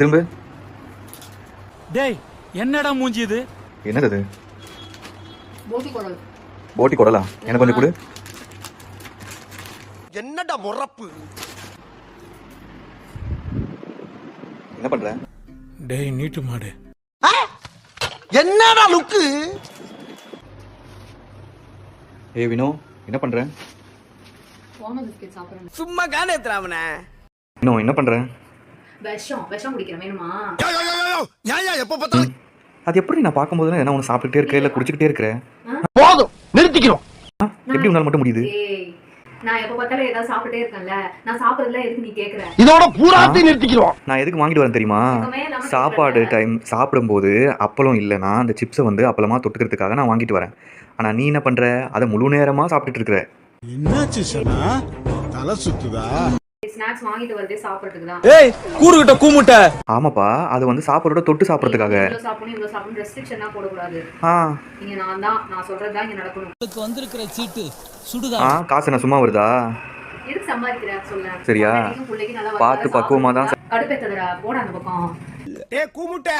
திரும்ப. டேய் என்னடா மூஞ்சி இது? என்னது அது? போட்டி குடல். போட்டி கொடலா? எனக்கு கொஞ்சம் கொடு. என்னடா முறப்பு? என்ன பண்ற? டேய் நீட்டு மாடு. என்னடா லுக்கு? ஏ வினோ என்ன பண்ற? ஓம பிஸ்கெட் சாப்பிட்றேன் சும்மா காணே திராமண வினோ என்ன பண்ற? விஷம் விஷம் குடிக்கிறேன். வேணுமா? ஏன் எப்ப பார்த்தாலும் அது எப்படி நான் பார்க்கும்போது என்ன ஒன்று சாப்பிட்டுட்டே இருக்க இல்லை குடிச்சிக்கிட்டே இருக்கிற போதும் நிறுத்திக்கிறோம். எப்படி உன்னால மட்டும் முடியுது? நான் எப்ப பார்த்தாலும் ஏதாவது சாப்பிட்டே இருக்கேன்ல நான் சாப்பிடுறதுல எதுக்கு நீ கேக்குற? இதோட பூராத்தையும் நிறுத்திக்கிறோம். நான் எதுக்கு வாங்கிட்டு வரேன் தெரியுமா? சாப்பாடு. டைம் சாப்பிடும்போது அப்பளம் இல்லைன்னா அந்த சிப்ஸை வந்து அப்பளமா தொட்டுக்கிறதுக்காக நான் வாங்கிட்டு வரேன். ஆனால் நீ என்ன பண்ற? அதை முழு நேரமாக சாப்பிட்டுட்டு இருக்கிற. என்னாச்சு சனா? தலை சுத்துதா? ஸ்நாக்ஸ் வாங்கிட்டு வரதே சாப்பிடுறதுக்கு தான். ஏய் கூறுகிட்ட கூமுட்ட. ஆமாப்பா அது வந்து சாப்பாடோட தொட்டு சாப்பிட்றதுக்காக. இவ்வளவு சாப்பிடணும் இவ்வளவு சாப்பிடணும் ரெஸ்ட்ரிக்ஷனா போடக்கூடாது. ஆ. இங்க நான் தான் நான் சொல்றது தான் இங்க நடக்கணும். வந்திருக்கிற சீட்டு சுடுகா ஆ காசு என்ன சும்மா வருதா? எதுக்கு சம்பாதிக்கிற? சொல்ல சரியா? பிள்ளைக்கு நல்லா பார்த்து பக்குவமா தான் கடுப்பேத்ததுடா போட அந்த பக்கம். ஏ கூமுட்ட.